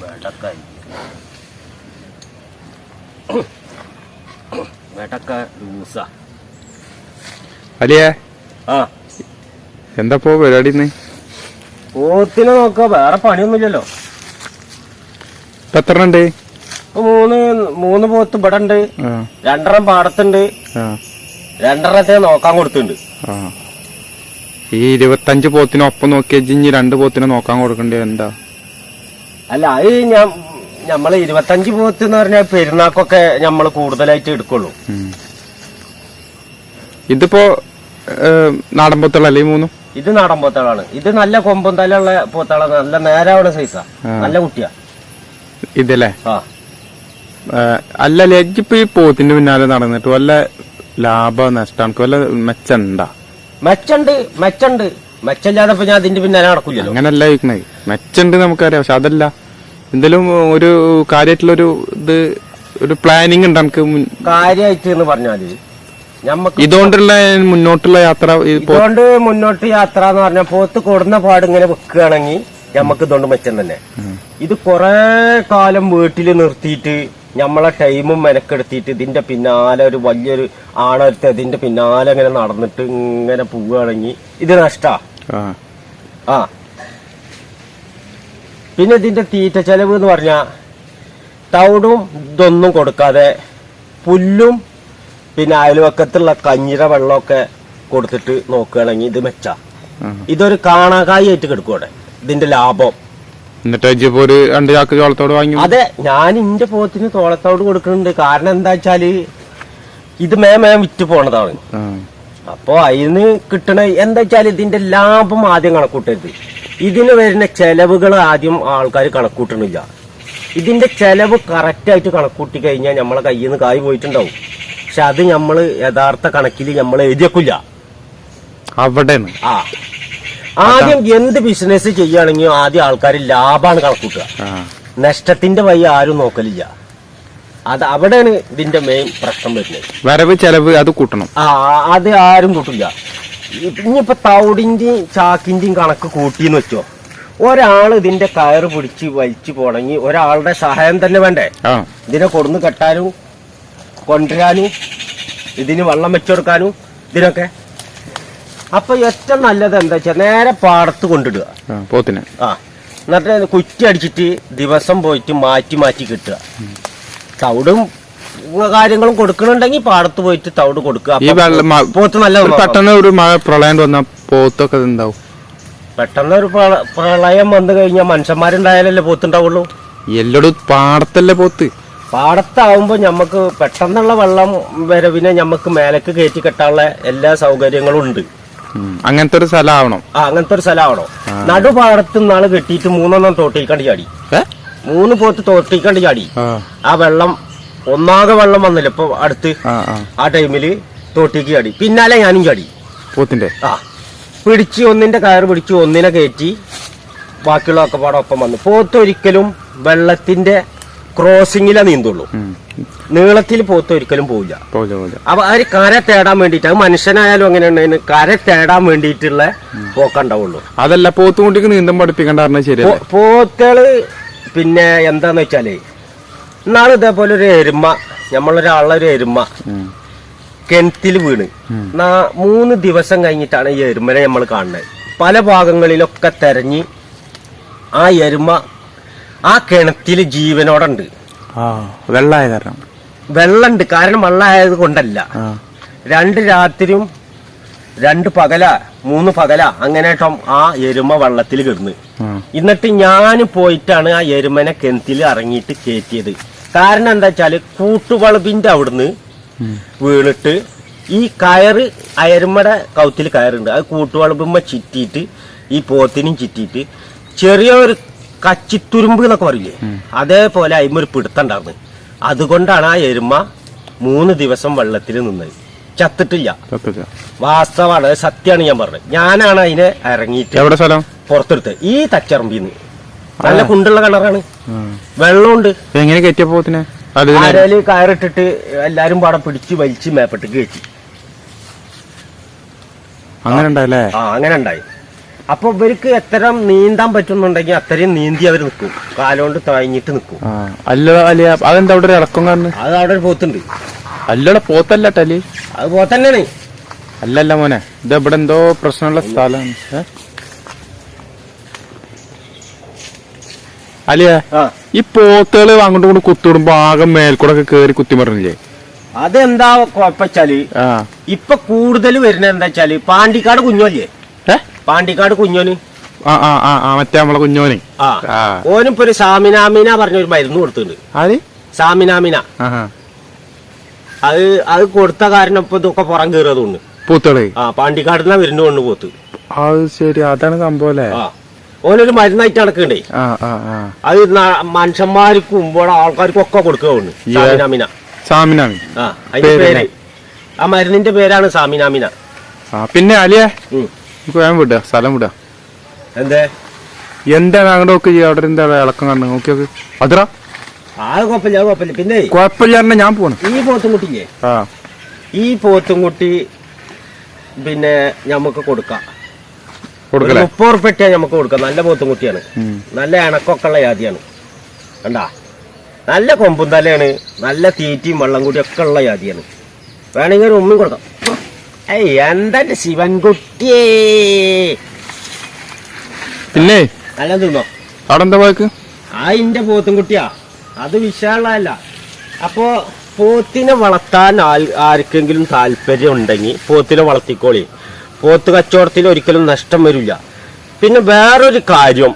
വെടക്കായി വെടക്ക ലൂസ അലിയേ ആ എന്താ പോ പരിപാടി ഇന്ന്? പോത്തിനെ നോക്ക വേറെ പണിയൊന്നുമില്ലല്ലോ. എത്ര ഉണ്ട് മൂന്ന് മൂന്ന് പോത്ത് ഇവിടെ ഉണ്ട് രണ്ടര രണ്ടെണ്ണം പാടത്തുണ്ട്. രണ്ടെണ്ണത്തെ നോക്കാൻ കൊടുത്തിട്ടുണ്ട്. ആ. ഈ ഇരുപത്തഞ്ച് പോത്തിനൊപ്പം നോക്കിയ ഇനി രണ്ട് പോത്തിനെ നോക്കാൻ കൊടുക്കണ്ടേ എന്താ അല്ല അത് ഞാൻ നമ്മൾ ഇരുപത്തഞ്ച് പോത്ത് എന്ന് പറഞ്ഞാൽ പെരുന്നാക്കൊക്കെ നമ്മൾ കൂടുതലായിട്ട് എടുക്കുള്ളൂ. ഇതിപ്പോ നാടൻ പോത്തുള്ളല്ലേ ഈ മൂന്നും? ഇത് നാടൻ പോത്തളാണ് ഇത് നല്ല കൊമ്പും തലുള്ള പോത്തള നല്ല നേരാവണ സൈസാ. നല്ല കുട്ടിയാ. ഇതല്ലേ? അല്ല ലജ്ജിപ്പ് ഈ പോത്തിന്റെ പിന്നാലെ നടന്നിട്ട് വല്ല ലാഭ നഷ്ടം വല്ല മെച്ചണ്ട? മെച്ചണ്ട് മെച്ചണ്ട്. മെച്ചല്ലാതെ ഞാൻ അതിന്റെ പിന്നാലെ നടക്കൂല അങ്ങനല്ല മെച്ചുണ്ട് നമുക്കറിയാം പക്ഷെ അതല്ല. എന്തെങ്കിലും ഒരു കാര്യമായിട്ടുള്ളൊരു ഇത് ഒരു പ്ലാനിങ് ഉണ്ട് നമുക്ക് കാര്യമായിട്ട് എന്ന് പറഞ്ഞാൽ ഞമ്മക്ക് ഇതുകൊണ്ടുള്ള മുന്നോട്ടുള്ള യാത്ര ഇതുകൊണ്ട് മുന്നോട്ട് യാത്ര എന്ന് പറഞ്ഞാൽ പോത്ത് കൊടുന്ന പാട് ഇങ്ങനെ വെക്കുകയാണെങ്കിൽ ഞമ്മക്ക് ഇതുകൊണ്ട് മെച്ചം തന്നെ ഇത് കുറെ കാലം വീട്ടിൽ നിർത്തിയിട്ട് നമ്മളെ ടൈമും മെനക്കെടുത്തിയിട്ട് ഇതിന്റെ പിന്നാലെ ഒരു വലിയൊരു ആണൊരുത്ത് ഇതിന്റെ പിന്നാലെ ഇങ്ങനെ നടന്നിട്ട് ഇങ്ങനെ പോവുകയാണെങ്കിൽ ഇത് നഷ്ടാ. ആ. പിന്നെ ഇതിന്റെ തീറ്റ ചെലവ് എന്ന് പറഞ്ഞാൽ തവിടും ഇതൊന്നും കൊടുക്കാതെ പുല്ലും പിന്നെ അയൽവക്കത്തുള്ള കഞ്ഞിര വെള്ളമൊക്കെ കൊടുത്തിട്ട് നോക്കുകയാണെങ്കിൽ ഇത് മെച്ച. ഇതൊരു കാണാകായി ആയിട്ട് കിടക്കൂടെ ഇതിന്റെ ലാഭം. എന്നിട്ട് അതെ ഞാൻ ഇന്റെ പോത്തിന് തോളത്തോട് കൊടുക്കുന്നുണ്ട്. കാരണം എന്താ വെച്ചാൽ ഇത് മേ മേ വിറ്റ് പോണതാണ്. അപ്പോ അതിന് കിട്ടണ എന്താ വെച്ചാൽ ഇതിന്റെ ലാഭം ആദ്യം കണക്കൂട്ടരുത്. ഇതിന് വരുന്ന ചെലവുകൾ ആദ്യം ആൾക്കാർ കണക്കൂട്ടണില്ല. ഇതിന്റെ ചെലവ് കറക്റ്റായിട്ട് കണക്കൂട്ടി കഴിഞ്ഞാൽ നമ്മളെ കയ്യിൽ നിന്ന് കായ് പോയിട്ടുണ്ടാവും. പക്ഷെ അത് നമ്മൾ യഥാർത്ഥ കണക്കിൽ നമ്മൾ എഴുതിയക്കില്ല. അവിടെ ആ. ആദ്യം എന്ത് ബിസിനസ് ചെയ്യുകയാണെങ്കിൽ ആദ്യം ആൾക്കാർ ലാഭമാണ് കണക്കൂട്ടുക. നഷ്ടത്തിന്റെ വഴി ആരും നോക്കലില്ല. അത് അവിടെയാണ് ഇതിന്റെ മെയിൻ പ്രശ്നം വരുന്നത്. വരവ് ചെലവ് അത് കൂട്ടണം. ആ അത് ആരും കൂട്ടില്ല ഇനിയിപ്പോ തൗടിന്റെയും ചാക്കിന്റെയും കണക്ക് കൂട്ടിന്ന് വെച്ചോ. ഒരാൾ ഇതിന്റെ കയറ് പിടിച്ച് വലിച്ചു പോണെങ്കിൽ ഒരാളുടെ സഹായം തന്നെ വേണ്ടേ? ഇതിനെ കൊടുന്ന് കെട്ടാനും കൊണ്ടുവരാനും ഇതിന് വെള്ളം വെച്ചുകൊടുക്കാനും ഇതിനൊക്കെ. അപ്പൊ ഏറ്റവും നല്ലത് എന്താ വെച്ചാൽ നേരെ പാടത്ത് കൊണ്ടിടുക. പോത്തിനെ. ആ എന്നിട്ട് കുറ്റി അടിച്ചിട്ട് ദിവസം പോയിട്ട് മാറ്റി മാറ്റി കിട്ടുക. തവിടും കാര്യങ്ങളും കൊടുക്കണുണ്ടെങ്കിൽ പാടത്ത് പോയിട്ട് തവിട് കൊടുക്കുക. ഈ വെള്ളം പോത്ത് നല്ല പെട്ടെന്ന് ഒരു മഴ പ്രളയം വന്നാൽ പോത്തൊക്കെ എന്താവും പെട്ടെന്ന് ഒരു പ്രളയം വന്നു കഴിഞ്ഞാൽ മനുഷ്യന്മാരുണ്ടായാലല്ലേ പോത്തുണ്ടാവുള്ളൂ? എല്ലടും പാടത്തല്ലേ പോത്ത്. പാടത്താവുമ്പോ ഞമ്മക്ക് പെട്ടെന്നുള്ള വെള്ളം വരവിനെ ഞമ്മക്ക് മേലേക്ക് കയറ്റി കെട്ടാനുള്ള എല്ലാ സൗകര്യങ്ങളും ഉണ്ട്. അങ്ങനത്തെ ഒരു സ്ഥലമാവണോ ആ അങ്ങനത്തെ ഒരു സ്ഥലമാവണോ നടുപാടത്ത് നാൾ കെട്ടിയിട്ട് മൂന്നെണ്ണം തോട്ടിക്കണ്ട് ചാടി? മൂന്ന് പോത്ത് തോട്ടിക്കണ്ട് ചാടി. ആ വെള്ളം ഒന്നാകെ വെള്ളം വന്നില്ല. ഇപ്പൊ അടുത്ത് ആ ടൈമിൽ തോട്ടിക്ക് ചാടി. പിന്നാലെ ഞാനും ചാടി. പോത്തിന്റെ? ആ. പിടിച്ച് ഒന്നിന്റെ കയറ് പിടിച്ച് ഒന്നിനെ കയറ്റി ബാക്കിയുള്ളതൊക്കെ പാടെ ഒപ്പം വന്നു. പോത്ത് ഒരിക്കലും വെള്ളത്തിന്റെ ക്രോസിങ്ങിലേ നീന്തുള്ളൂ. നീളത്തിൽ പോത്ത് ഒരിക്കലും പോവില്ല. അപ്പൊ അവർ കര തേടാൻ വേണ്ടിട്ട് അത് മനുഷ്യനായാലും അങ്ങനെയാണ് ഉണ്ടായിരുന്നു കര തേടാൻ വേണ്ടിയിട്ടുള്ള പോക്കുണ്ടാവുള്ളൂ അതല്ല പോത്തുകുട്ടിക്ക് നീന്തം പഠിപ്പിക്കണ്ട ശരി പോത്തുകൾ പിന്നെ എന്താന്ന് വെച്ചാലേ ഇന്നാൾ ഇതേപോലെ ഒരു എരുമ നമ്മളൊരാളുടെ ഒരു എരുമ കിണത്തിൽ കിണറ്റിൽ വീണ്. മൂന്ന് ദിവസം കഴിഞ്ഞിട്ടാണ് ഈ എരുമനെ നമ്മൾ കാണുന്നത്. പല ഭാഗങ്ങളിലൊക്കെ തെരഞ്ഞ് ആ എരുമ ആ കിണറ്റിൽ ജീവനോടെ ഉണ്ട് ആ വെള്ളായ കാരണം. വെള്ളമുണ്ട് കാരണം വെള്ളമായത് കൊണ്ടല്ല. രണ്ട് രാത്രിയും രണ്ട് പകല മൂന്ന് പകല അങ്ങനെ ആ എരുമ വെള്ളത്തിൽ കിടന്ന്. എന്നിട്ട് ഞാൻ പോയിട്ടാണ് ആ എരുമനെ കിണറ്റിൽ ഇറങ്ങിയിട്ട് കയറ്റിയത്. കാരണം എന്താ വെച്ചാൽ കൂട്ടുവളവിന്റെ അവിടുന്ന്. വീണിട്ട് ഈ കയറ് അയരുമ്മടെ കൗത്തിൽ കയറുണ്ട്. അത് കൂട്ടുവളപ്പുമ്പ ചിറ്റിയിട്ട് ഈ പോത്തിനും ചിറ്റിയിട്ട് ചെറിയൊരു കച്ചിത്തുരുമ്പ് എന്നൊക്കെ പറയില്ലേ? അതേപോലെ അതിമ ഒരു പിടുത്തുണ്ടായിരുന്നു അതുകൊണ്ടാണ് ആ എരുമ മൂന്ന് ദിവസം വെള്ളത്തിൽ നിന്നത്. ചത്തിട്ടില്ല. വാസ്തവാണ് സത്യമാണ് ഞാൻ പറഞ്ഞത്. ഞാനാണ് അതിനെ ഇറങ്ങിയിട്ട് പുറത്തെടുത്ത് ഈ തച്ചറമ്പിന്ന്. നല്ല കുണ്ടുള്ള കളറാണ്. വെള്ളമുണ്ട്. എങ്ങനെ കയറ്റിയ പോത്തിനെ? അത് കയറിട്ടിട്ട് എല്ലാരും പാടെ പിടിച്ച് വലിച്ച് മേപ്പെട്ട് കയറ്റി. അങ്ങനെ ഉണ്ടായില്ലേ? ആ അങ്ങനെ ഉണ്ടായി. അപ്പൊ ഇവർക്ക് എത്ര നീന്താൻ പറ്റുന്നുണ്ടെങ്കിൽ അത്രയും നീന്തി അവർ നിൽക്കും കാലുകൊണ്ട് തഴഞ്ഞിട്ട് നിൽക്കും അല്ല അല്ല അതെന്താ അവിടെ ഒരു ഇളക്കം കാരണം? അത് അവിടെ ഒരു പോത്തുണ്ട്. അല്ലടെ പോത്തല്ല ടലി അത് പോത്തന്നെയാണ്. അല്ലല്ല മോനെ ഇത് ഇവിടെ എന്തോ പ്രശ്നമുള്ള സ്ഥലമാണ്. ആ. ഈ പോത്തുകൾ അങ്ങോട്ടും കൂടെ കുത്തിവിടുമ്പോ ആകെ മേൽക്കൂടെ ഒക്കെ കേറി കുത്തിമറിഞ്ഞില്ലേ അതെന്താ കൊഴപ്പച്ചാൽ? ഇപ്പൊ കൂടുതൽ വരുന്ന എന്താ വെച്ചാൽ പാണ്ടിക്കാട് കുഞ്ഞോല്ലേ? പാണ്ടിക്കാട് കുഞ്ഞോന്? മറ്റേ നമ്മളെ കുഞ്ഞോന്. ഓനിപ്പോ ഒരു സാമിനാമിന പറഞ്ഞ ഒരു മരുന്ന് കൊടുത്തിട്ടുണ്ട്. സാമിനാമിന അത് അത് കൊടുത്ത കാരണം ഇപ്പൊ ഇതൊക്കെ പുറം കയറിയതുകൊണ്ട് പൂത്തുകൾ? ആ പാണ്ടിക്കാടിനാ വരുന്നു കൊണ്ട് പോത്ത് അത് ശരി അതാണ് സംഭവം അല്ലേ? ആ. ഓനൊരു മരുന്നായിട്ട് നടക്കണ്ടേ അത് മനുഷ്യന്മാർക്കും ഇവിടെ ആൾക്കാർക്കും ഒക്കെ കൊടുക്കുകയാണ് സാമിനാമിന. സാമിനാണ് ആ അതിന്റെ പേര് ആ മരുന്നിന്റെ പേരാണ് സാമിനാമിന. പിന്നെ അലിയെ? വേഗം വിടുക സ്ഥലം വിടുക. എന്തേ? എന്താ അങ്ങോട്ട് ഒക്കെ അവിടെ എന്താ ഇളക്കം കാണുന്നത്? നോക്കി നോക്കി. അതിറാ ആ കുഴപ്പമില്ല കുഴപ്പമില്ല. പിന്നെ കുഴപ്പമില്ല ഞാൻ പോണു. ഈ പോത്തുംകുട്ടിയെ ആ. ഈ പോത്തുംകുട്ടി പിന്നെ നമുക്ക് കൊടുക്കാം. മുപ്പത് ഉറുപ്പിയ നമുക്ക് കൊടുക്കാം. നല്ല പോത്തും കുട്ടിയാണ്. നല്ല ഇണക്കൊക്കെ ഉള്ള ജാതിയാണ്. കണ്ടാ? നല്ല കൊമ്പും തലയാണ്. നല്ല തീറ്റയും വെള്ളം കൂടി ഒക്കെ ഉള്ള ജാതിയാണ്. വേണമെങ്കിൽ ഒരു ഉമ്മയും കൊടുക്കാം. ഏയ് എന്താ ശിവൻകുട്ടിയേ. പിന്നെ? നല്ല തിന്നോ? അവിടെ പോയക്ക്? ആ ഇന്റെ പോത്തുംകുട്ടിയാ അത് വിശാലല്ല. അപ്പോ പോത്തിനെ വളർത്താൻ ആർക്കെങ്കിലും താല്പര്യം ഉണ്ടെങ്കിൽ പോത്തിനെ വളർത്തിക്കോളി. പോത്ത് കച്ചവടത്തിൽ ഒരിക്കലും നഷ്ടം വരില്ല. പിന്നെ വേറൊരു കാര്യം.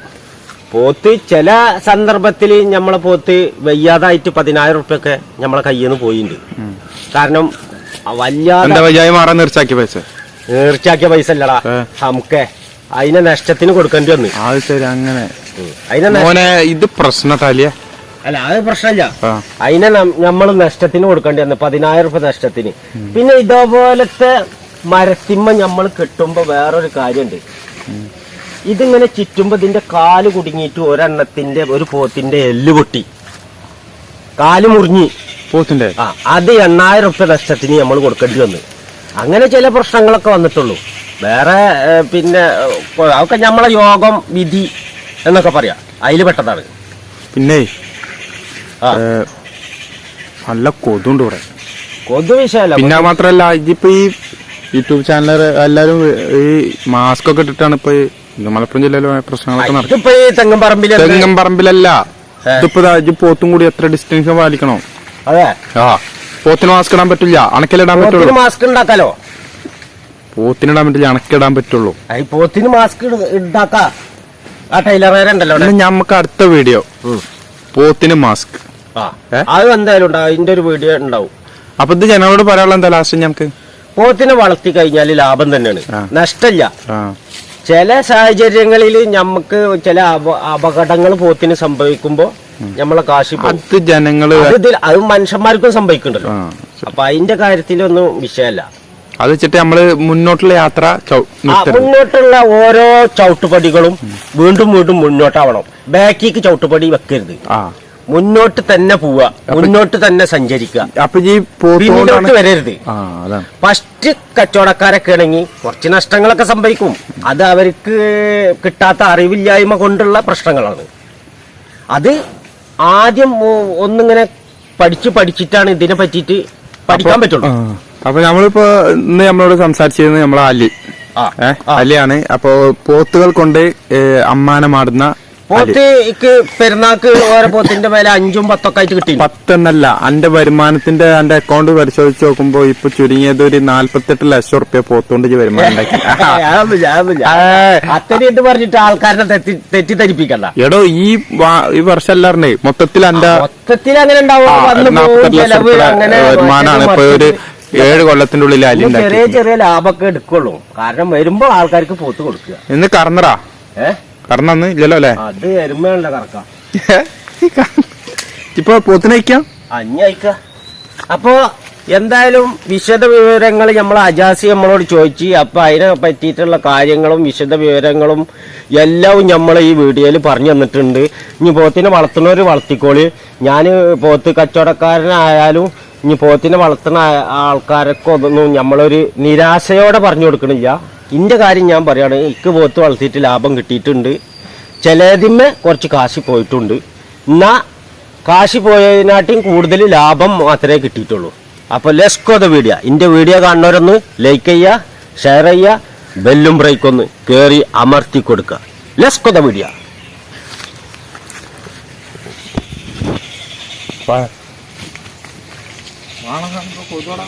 പോത്ത് ചില സന്ദർഭത്തിൽ നമ്മളെ പോത്ത് വയ്യാതായിട്ട് പതിനായിരം ഉറുപ്പ്യൊക്കെ നമ്മളെ കയ്യിൽ നിന്ന് പോയിട്ടുണ്ട് കാരണം എന്താ മാറാൻ നിർച്ചാക്കിയ പൈസ? നേർച്ചാക്കിയ പൈസ അല്ലടാ. നമുക്ക് അതിനെ നഷ്ടത്തിന് കൊടുക്കേണ്ടി വന്നു. അത് ശരി അങ്ങനെ. അതിനെ ഇത് പ്രശ്ന താലിയ അല്ല അത് പ്രശ്നമില്ല അതിനെ നമ്മൾ നഷ്ടത്തിന് കൊടുക്കേണ്ടി വന്നു പതിനായിരം രൂപ നഷ്ടത്തിന്. പിന്നെ ഇതേപോലത്തെ മരത്തിമ്മ നമ്മൾ കിട്ടുമ്പോ വേറൊരു കാര്യമുണ്ട്. ഇതിങ്ങനെ ചുറ്റുമ്പോ ഇതിന്റെ കാൽ കുടുങ്ങിയിട്ട് ഒരെണ്ണത്തിന്റെ ഒരു പോത്തിന്റെ എല്ല് പൊട്ടി. കാൽ മുറിഞ്ഞ്. പോത്തിന്റെ? ആ അത് എണ്ണായിരം റുപ്യ നഷ്ടത്തിന് നമ്മൾ കൊടുക്കേണ്ടി വന്നു. അങ്ങനെ ചില പ്രശ്നങ്ങളൊക്കെ വന്നിട്ടുള്ളൂ. വേറെ പിന്നെ അതൊക്കെ നമ്മളെ യോഗം വിധി എന്നൊക്കെ പറയാം. അതിൽ പെട്ടതാണ്. പിന്നെ നല്ല കൊതുണ്ട് ഇവിടെ. കൊതു വിഷയമല്ല. പിന്നെ മാത്രല്ല ഇതിപ്പോ ഈ യൂട്യൂബ് ചാനലർ എല്ലാരും ഈ മാസ്ക് ഒക്കെ ഇട്ടിട്ടാണ് ഇപ്പൊ ഈ മലപ്പുറം ജില്ലയിലെ പ്രശ്നങ്ങളൊക്കെ നടക്കുന്നത് ഇതിപ്പോ പോത്തും കൂടി എത്ര ഡിസ്റ്റൻസ് പാലിക്കണോ? അതെ. ആ. പോത്തിന് മാസ്ക് ഇടാൻ പറ്റില്ല. അണക്കിലിടാൻ പോത്തിന് പറ്റുള്ളൂ മാസ്ക് ഉണ്ടാക്കാലോ പോത്തിനിടാൻ പറ്റില്ല. അണക്കിടാൻ പറ്റുള്ളൂ. പോത്തിന് മാസ്ക് ഉണ്ടാക്ക ആ അടുത്ത വീഡിയോ പോത്തിന് മാസ്ക് അത് എന്തായാലും ഉണ്ടാവും. അതിന്റെ ഒരു വീഡിയോ ഉണ്ടാവും. അപ്പൊ ഇത് ജനങ്ങളോട് പറയാനുള്ള എന്താ ലാസ്റ്റ് ഞമ്മക്ക്? പോത്തിനെ വളർത്തി കഴിഞ്ഞാൽ ലാഭം തന്നെയാണ്. നഷ്ടമില്ല ചില സാഹചര്യങ്ങളിൽ നമുക്ക് ചില അപകടങ്ങൾ പോത്തിന് സംഭവിക്കുമ്പോ നമ്മളെ കാശ്. അത് ജനങ്ങൾ അത് മനുഷ്യന്മാർക്കും സംഭവിക്കുന്നുണ്ടല്ലോ. അപ്പൊ അതിന്റെ കാര്യത്തിലൊന്നും വിഷയമല്ല. അത് വെച്ചിട്ട് നമ്മൾ മുന്നോട്ടുള്ള യാത്ര മുന്നോട്ടുള്ള ഓരോ ചവിട്ടുപടികളും വീണ്ടും വീണ്ടും മുന്നോട്ടാവണം. ബാക്കിക്ക് ചവിട്ടുപടി വെക്കരുത്. മുന്നോട്ട് തന്നെ പോവുക മുന്നോട്ട് തന്നെ സഞ്ചരിക്കുക. അപ്പൊ ഈ പിന്നോട്ട് വരരുത്. ഫസ്റ്റ് കച്ചവടക്കാരൊക്കെ ആണെങ്കിൽ കുറച്ച് നഷ്ടങ്ങളൊക്കെ സംഭവിക്കും. അത് അവർക്ക് കിട്ടാത്ത അറിവില്ലായ്മ കൊണ്ടുള്ള പ്രശ്നങ്ങളാണ്. അത് ആദ്യം ഒന്നിങ്ങനെ പഠിച്ച് പഠിച്ചിട്ടാണ് ഇതിനെ പറ്റിട്ട് പഠിക്കാൻ പറ്റുള്ളൂ. അപ്പൊ നമ്മളിപ്പോ ഇന്ന് നമ്മളോട് സംസാരിച്ചിരുന്നത് നമ്മളെ അലി. അലിയാണ്. അപ്പോ പോത്തുകൾ കൊണ്ട് അമ്മാനമാടുന്ന പോത്ത് പെരുന്നാക്ക് ഓരോ പോത്തിന്റെ മേലെ അഞ്ചും പത്തൊക്കെ ആയിട്ട് കിട്ടി പത്തെന്നല്ല എന്റെ വരുമാനത്തിന്റെ എന്റെ അക്കൗണ്ട് പരിശോധിച്ച് നോക്കുമ്പോ ഇപ്പൊ ചുരുങ്ങിയത് ഒരു നാല്പത്തെട്ട് ലക്ഷം റുപ്യ പോത്തോണ്ട് വരുമാനം ഉണ്ടാക്കി. പറഞ്ഞിട്ട് ആൾക്കാരെ തെറ്റി തെറ്റിദ്ധരിപ്പിക്കണ്ട. എടോ ഈ ഈ വർഷം മൊത്തത്തിൽ എന്റെ മൊത്തത്തിൽ അങ്ങനെ വരുമാനമാണ്. ഇപ്പൊ ഒരു ഏഴ് കൊല്ലത്തിന്റെ ഉള്ളിൽ ചെറിയ ചെറിയ ലാഭമൊക്കെ എടുക്കുള്ളൂ. കാരണം വരുമ്പോ ആൾക്കാർക്ക് പോത്ത് കൊടുക്കുക. ഇന്ന് കറന്നറാ ഏ? കറന്നു ഇല്ലല്ലോ അല്ലേ? അത് വരുമ്പോഴല്ല കറക്കാം. ഇപ്പൊ പോത്തിനയക്കാം അഞ്ഞയക്ക അപ്പോ എന്തായാലും വിശദ വിവരങ്ങൾ നമ്മൾ അജാസി നമ്മളോട് ചോദിച്ചു അപ്പൊ അതിനെ പറ്റിയിട്ടുള്ള കാര്യങ്ങളും വിശദ വിവരങ്ങളും എല്ലാം നമ്മൾ ഈ വീഡിയോയിൽ പറഞ്ഞു തന്നിട്ടുണ്ട്. ഇനി പോത്തിനെ വളർത്തുന്നവർ വളർത്തിക്കോളി. ഞാൻ പോത്ത് കച്ചവടക്കാരനായാലും ഇനി പോത്തിനെ വളർത്തുന്ന ആൾക്കാരൊക്കെ ഒന്നും നമ്മളൊരു നിരാശയോടെ പറഞ്ഞു കൊടുക്കണില്ല. ഇന്റെ കാര്യം ഞാൻ പറയാണ് എനിക്ക് പോത്ത് വളർത്തിയിട്ട് ലാഭം കിട്ടിയിട്ടുണ്ട്. ചിലതിന്മേ കുറച്ച് കാശി പോയിട്ടുണ്ട്. എന്നാൽ കാശി പോയതിനാട്ടിയും കൂടുതൽ ലാഭം മാത്രമേ കിട്ടിയിട്ടുള്ളൂ. അപ്പോൾ ലെസ്കോ ദ വീഡിയോ എന്റെ വീഡിയോ കാണുന്നവരൊന്ന് ലൈക്ക് ചെയ്യുക ഷെയർ ചെയ്യുക ബെല്ലും ബ്രേക്ക് ഒന്ന് കയറി അമർത്തി കൊടുക്കുക. ലെസ്കോ ദ വീഡിയോ വാണം കൊതുവടാ.